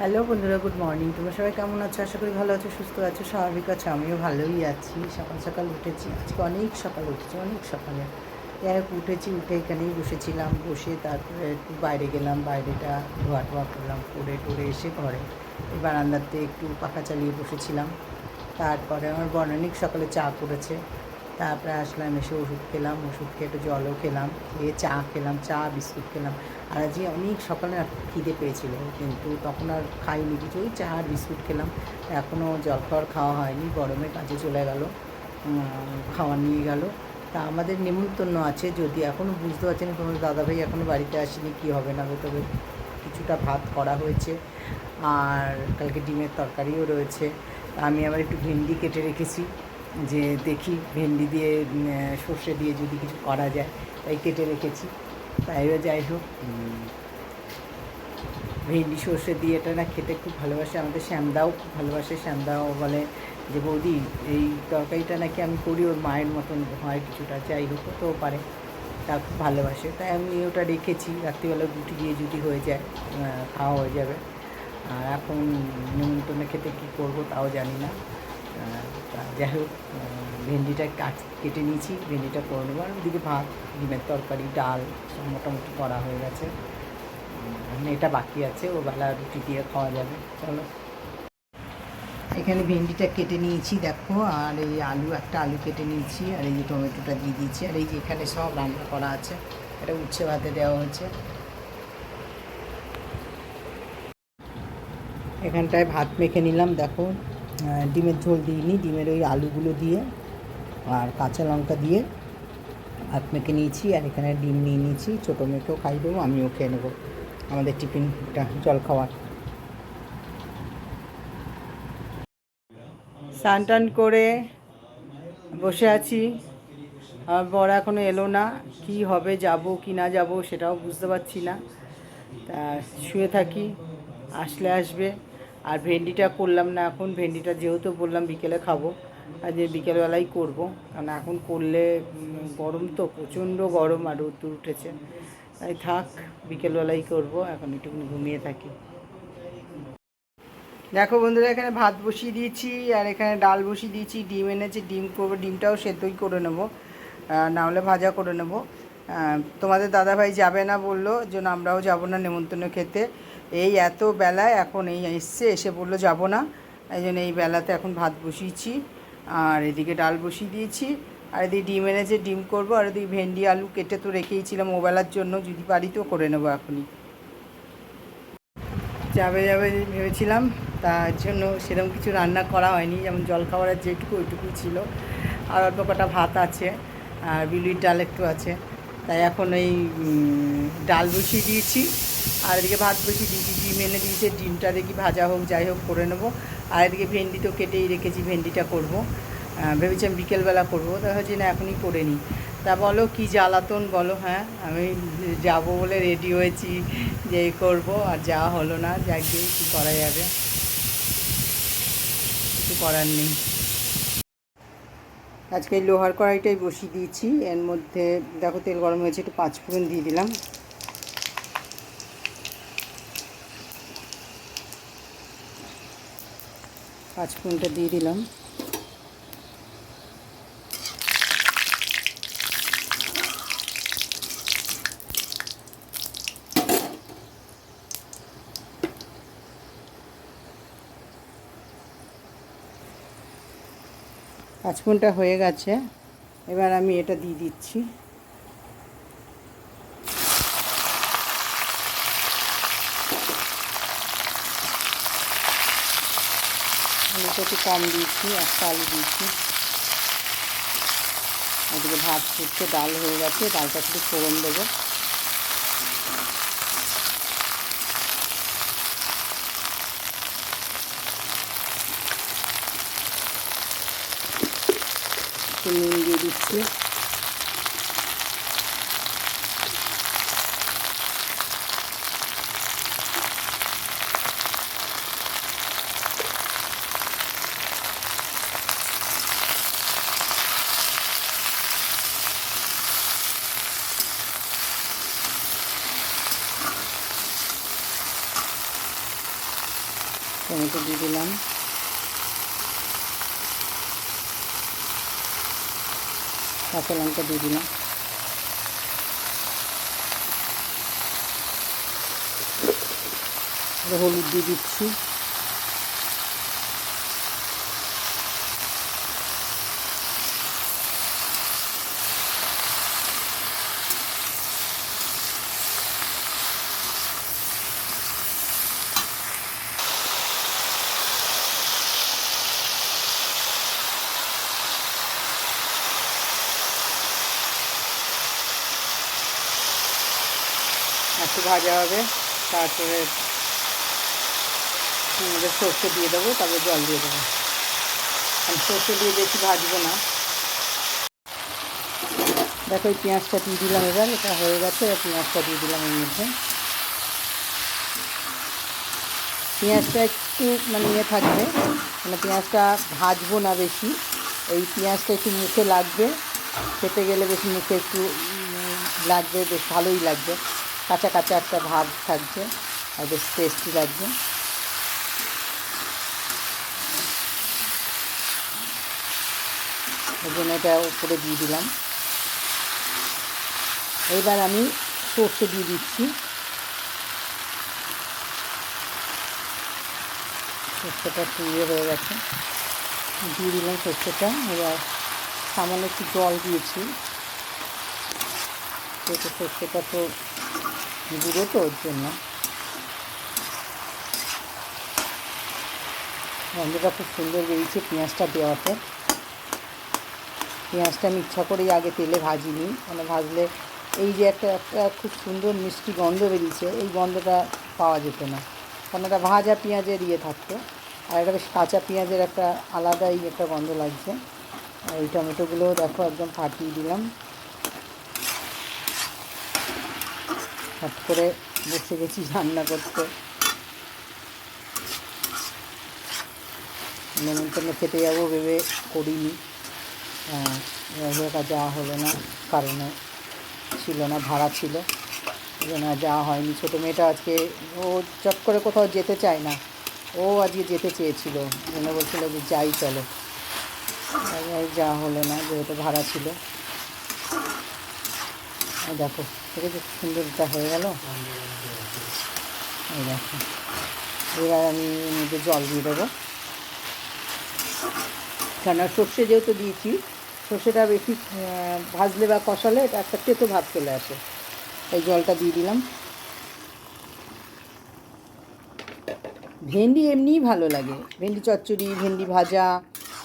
Hello বন্ধুরা, good morning. তোমরা সবাই কেমন আছো? আশা করি ভালো আছো, সুস্থ আছো, স্বাভাবিক আছো, আমিও ভালোই আছি। সকাল সকাল উঠেছি, আজকে অনেক সকাল উঠেছি, অনেক সকালে। যাই হোক উঠেছি, উঠে এখানেই বসেছিলাম, বসে তারপরে একটু বাইরে গেলাম, বাইরেটা ধোয়া টোয়া করলাম, করে টোরে এসে ঘরে এই বারান্দাতে একটু পাখা চালিয়ে বসেছিলাম। তারপরে আমার বর্ণানিক সকালে চা করেছে। তারপরে আসলাম, এসে ওষুধ খেলাম, ওষুধ খেয়ে একটু জলও খেলাম, খেয়ে চা খেলাম, চা, বিস্কুট খেলাম। আর আজকে অনেক সকালে খিদে পেয়েছিল, কিন্তু তখন আর খাইনি কিছু, ওই চা আর বিস্কুট খেলাম। এখনও জল খাওয়ার খাওয়া হয়নি, গরমে কাজে চলে গেল খাওয়ার নিয়ে গেল। তা আমাদের নিমন্ত্রণ আছে, যদি এখনও বুঝতে পারছেন না, তোমার দাদাভাই এখনও বাড়িতে আসেনি, কী হবে না হবে, তবে কিছুটা ভাত করা হয়েছে। আর কালকে ডিমের তরকারিও রয়েছে। আমি আবার একটু ভেন্ডি কেটে রেখেছি। যে দেখি ভেন্ডি দিয়ে সর্ষে দিয়ে যদি কিছু করা যায়, তাই কেটে রেখেছি। তাইও যাই হোক ভেন্ডি, সর্ষে দিয়ে এটা না খেতে খুব ভালোবাসে। আমাদের শ্যামদাও খুব ভালোবাসে। শ্যামদাও বলে যে, বৌদি, এই তরকারিটা নাকি আমি করি, ওর মায়ের মতন হয় কিছুটা, যাই হোক তো পারে। তা খুব ভালোবাসে। তাই আমি ওটা রেখেছি। রাত্রিবেলা রুটি দিয়ে যদি হয়ে যায় খাওয়া হয়ে যাবে। আর এখন নিমন্ত্রণে খেতে কী করব তাও জানি না। যাই হোক ভেন্ডিটা কাট, কেটে নিয়েছি, ভেন্ডিটা করে নেব। আর ভাত, ডিমের তরকারি, ডাল সব মোটামুটি করা হয়ে গেছে। এটা বাকি আছে ও বেলা রুটি দিয়ে খাওয়া যাবে। চলো। এখানে ভেন্ডিটা কেটে নিয়েছি, দেখো। আর এই আলু, একটা আলু কেটে নিয়েছি, আর এই যে টমেটোটা দিয়ে দিয়েছি। আর এই যে এখানে সব রান্না করা আছে, এটা উচ্ছে ভাতে দেওয়া হয়েছে। এখানটায় ভাত মেখে নিলাম, দেখো। ডিমের ঝোল দিইনি ডিমের ওই আলুগুলো দিয়ে আর কাঁচা লঙ্কা দিয়ে ভাত মেখে নিয়েছি আর এখানে ডিম নিয়ে নিয়েছি। ছোটো মেয়েকেও খাই দেবো, আমিও খেয়ে নেব। আমাদের টিফিনটা জল খাওয়ার। স্নান টান করে বসে আছি। আমার বড় এখনও এলো না। কি হবে, যাব কি না যাব সেটাও বুঝতে পারছি না। তা শুয়ে থাকি, আসলে আসবে। আর ভেন্ডিটা করলাম না এখন। ভেন্ডিটা যেহেতু বললাম বিকেলে খাব যে বিকেলবেলাই করব কারণ এখন করলে গরম তো প্রচণ্ড গরম আর রোদ্দুর উঠেছে। তাই থাক বিকেলবেলাই করব এখন একটুখানি ঘুমিয়ে থাকি। দেখো বন্ধুরা এখানে ভাত বসিয়ে দিয়েছি আর এখানে ডাল বসিয়ে দিয়েছি ডিম এনেছি ডিম করব ডিমটাও সেদ্ধই করে নেব আহ, না হলে ভাজা করে নেব। তোমাদের দাদাভাই যাবে না বলল জন্য আমরাও যাব না নেমন্তন্ন খেতে। এই এত বেলায় এখন এই এসছে, এসে বলল, যাব না। এই জন্য এই বেলাতে এখন ভাত বসিয়েছি, আর এদিকে ডাল বসিয়ে দিয়েছি, আর এদিকে ডিম এনেছে, ডিম করব, আর এদিকে ভেন্ডি, আলু কেটে তো রেখেইছিলাম ওবেলার জন্য, যদি পারি তো করে নেব এখনই। যাবে যাবে ভেবেছিলাম তার জন্য সেরকম কিছু রান্না করা হয়নি, যেমন জলখাবারের যেটুকু, ওইটুকুই ছিল। আর অল্প কটা ভাত আছে, আর বিলুইর ডাল একটু আছে, তাই এখন এই ডাল বসিয়ে দিয়েছি। আর এদিকে ভাত বসিয়ে দিয়েছি, ডিম এনে দিয়েছে, ডিমটা দেখি ভাজা হোক, যাই হোক করে নেব। আর এদিকে ভেন্ডি তো কেটেই রেখেছি, ভেন্ডিটা করব। ভেবেছিলাম বিকেলবেলা করব, তা হচ্ছে না এখনই করে নিই। তা বলো, কি জ্বালাতন বলো হ্যাঁ? আমি যাব বলে রেডি হয়েছি যে করব, আর যাওয়া হলো না, যাক গিয়ে কী করা যাবে। কিছু করার নেই। আজকে লোহার কড়াইটাই বসিয়ে দিয়েছি, এর মধ্যে দেখো তেল গরম হয়েছে, একটু পাঁচ ফোড়ন দিয়ে দিলাম। পাঁচ ফোড়নটা দিয়ে দিলাম। পাঁচ পাঁচফোনটা হয়ে গেছে। এবার আমি এটা দিয়ে দিচ্ছি। আলুটা একটু কম দিয়েছি একটা আলু দিয়েছি ওদিকে ভাত ফুটছে, ডাল হয়ে গেছে, ডালটা একটু ফোড়ন দেবো। নুন দিয়ে দিচ্ছি। টমেটো দিয়ে দিলাম। কাঁচা লঙ্কা দিয়ে দিলাম। হলুদ দিয়ে দিচ্ছি। একটু ভাজা হবে, তারপরে আমাদের সর্ষে দিয়ে দেবো, তারপরে জল দিয়ে দেবো। আমি সর্ষে দিয়ে বেশি ভাজবো না। দেখো, এই পেঁয়াজটা দিয়ে দিলাম এবার, এটা হয়ে গেছে পেঁয়াজটা দিয়ে দিলাম এর মধ্যে। পেঁয়াজটা একটু মানে ইয়ে থাকবে মানে পেঁয়াজটা ভাজবো না বেশি। এই পেঁয়াজটা একটু মুখে লাগবে খেতে গেলে বেশি মুখে একটু লাগবে, বেশ ভালোই লাগবে। কাঁচা কাঁচা একটা ভাব থাকবে, আর বেশ টেস্টি লাগবে। ওই জন্য এটা উপরে দিয়ে দিলাম। এবার আমি সর্ষে দিয়ে দিচ্ছি। সর্ষেটা ইয়ে হয়ে গেছে। দিয়ে দিলাম সর্ষেটা। এবার সামান্য একটু জল দিয়েছি। সর্ষেটা তো গুঁড়ো তো ওর জন্য। গন্ধটা খুব সুন্দর বেরিয়েছে পেঁয়াজটা দেওয়াতে। পেঁয়াজটা আমি ইচ্ছা করেই আগে তেলে ভাজিনি। মানে ভাজলে এই যে একটা একটা খুব সুন্দর মিষ্টি গন্ধ বেরিয়েছে, এই গন্ধটা পাওয়া যেত না। কারণ এটা ভাজা পেঁয়াজের ইয়ে থাকতো। আর এটা বেশ কাঁচা পেঁয়াজের একটা আলাদাই একটা গন্ধ লাগছে। এই টমেটোগুলো দেখো একদম ফাটিয়ে দিলাম। হট করে বসে গেছি রান্না করতে। নেমন্তন্ন খেতে যাব ভেবে করিনি। হ্যাঁ, যাওয়া হলো না কারণে ছিল না ভাড়া ছিল। আর যাওয়া হয়নি। ছোটো মেয়েটা আজকে ও চট করে কোথাও যেতে চায় না। ও আজকে যেতে চেয়েছিল। জন্য বলছিল যে যাই চলো। যাওয়া হলো না যেহেতু ভাড়া ছিল। দেখো কি সুন্দর এটা হয়ে গেল। এই দেখো, এবার আমি মধ্যে জল দিয়ে দেবো। কেন সর্ষে যেহেতু দিয়েছি, সর্ষেটা বেশি ভাজলে বা কষালে এটা একটা তেতো ভাব চলে আসে। এই জলটা দিয়ে দিলাম। ভেন্ডি এমনিই ভালো লাগে। ভেন্ডি চচ্চড়ি, ভেন্ডি ভাজা,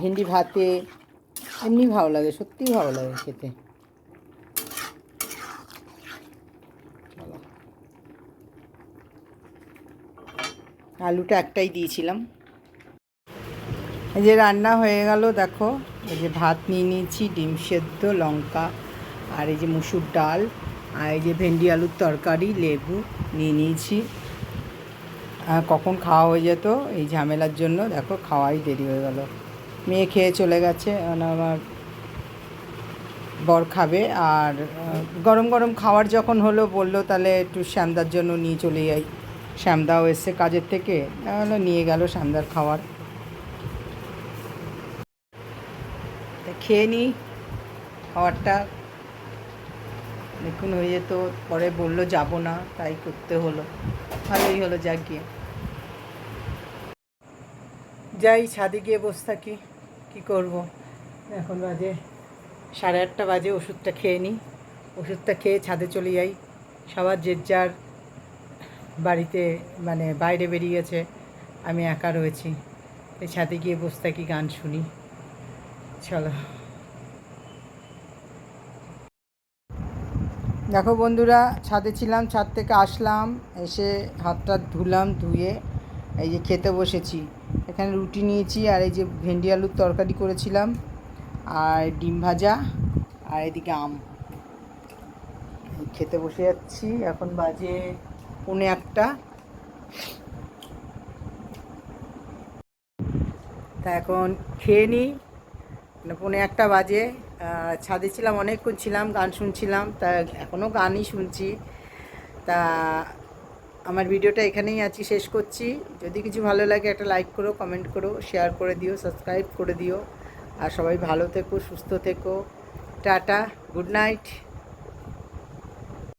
ভেন্ডি ভাতে এমনি ভালো লাগে, সত্যিই ভালো লাগে খেতে। আলুটা একটাই দিয়েছিলাম। এই যে রান্না হয়ে গেল, দেখো, এই যে ভাত নিয়ে নিয়েছি, ডিম সেদ্ধ, লঙ্কা, আর এই যে মুসুর ডাল, আর এই যে ভেন্ডি আলুর তরকারি, লেবু নিয়ে নিয়েছি। কখন খাওয়া হয়ে যেত এই ঝামেলার জন্য, দেখো, খাওয়াই দেরি হয়ে গেল। মেয়ে খেয়ে চলে গেছে এখন আমার বর খাবে, আর গরম গরম খাওয়ার যখন হলো, বলল তাহলে একটু শ্যামদার জন্য নিয়ে চলে যাই। শ্যামদাও এসছে কাজের থেকে, তাহলে নিয়ে গেল শ্যামদার খাওয়ার। খেয়ে নিই খাবারটা দেখুন হয়ে যেত পরে বলল যাব না, তাই করতে হলো। ভালোই হলো, যাক গিয়ে। যাই, ছাদে গিয়ে বসে থাকি, কী করব? এখন বাজে সাড়ে আটটা বাজে, ওষুধটা খেয়ে নিই ওষুধটা খেয়ে ছাদে চলে যাই। সবার যে যার বাড়িতে মানে বাইরে বেরিয়ে গেছে আমি একা রয়েছি। এই ছাদে গিয়ে বসে থাকি, গান শুনি। চলো। দেখো বন্ধুরা, ছাদে ছিলাম, ছাদ থেকে আসলাম, এসে হাতটা ধুলাম, ধুয়ে এই যে খেতে বসেছি। এখানে রুটি নিয়েছি আর এই যে ভেন্ডি আলুর তরকারি করেছিলাম, আর ডিম ভাজা, আর এদিকে আম। খেতে বসে যাচ্ছি, এখন বাজে পৌনে একটা তা এখন খেয়ে নিই মানে পৌনে একটা বাজে। ছাদে ছিলাম, অনেকক্ষণ ছিলাম, গান শুনছিলাম। তা এখনও গানই শুনছি। তা আমার ভিডিওটা এখানেই আছি, শেষ করছি। যদি কিছু ভালো লাগে একটা লাইক করো, কমেন্ট করো, শেয়ার করে দিও, সাবস্ক্রাইব করে দিও। আর সবাই ভালো থেকো, সুস্থ থেকো। Tata, good night.